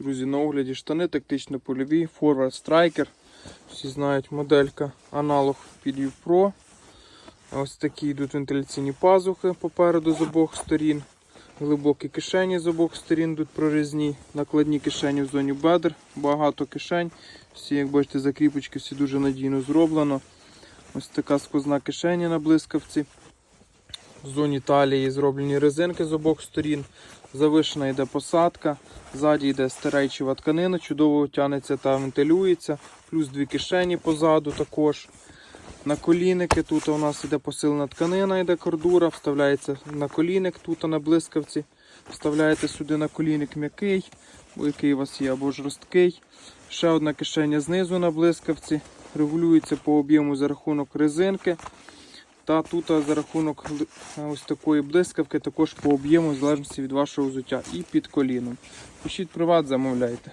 Друзі, на огляді штани тактично польові, Forward Striker. Всі знають моделька, аналог під Pro. Ось такі йдуть вентиляційні пазухи попереду з обох сторін. Глибокі кишені з обох сторін йдуть прорізні, накладні кишені в зоні бедер, багато кишень. Всі, як бачите, закріпочки всі дуже надійно зроблено. Ось така сквозна кишеня на блискавці. В зоні талії зроблені резинки з обох сторін. Завишена йде посадка. Ззаді йде стерейчива тканина, чудово тягнеться та вентилюється. Плюс дві кишені позаду також. На колінники тут у нас йде посилена тканина, йде кордура, вставляється на колінник тут на блискавці. Вставляєте сюди на колінник м'який, який у вас є, або жорсткий. Ще одна кишеня знизу на блискавці. Регулюється по об'єму за рахунок резинки. Та тут за рахунок ось такої блискавки також по об'єму, в залежності від вашого взуття і під коліном. Пишіть приват, замовляйте.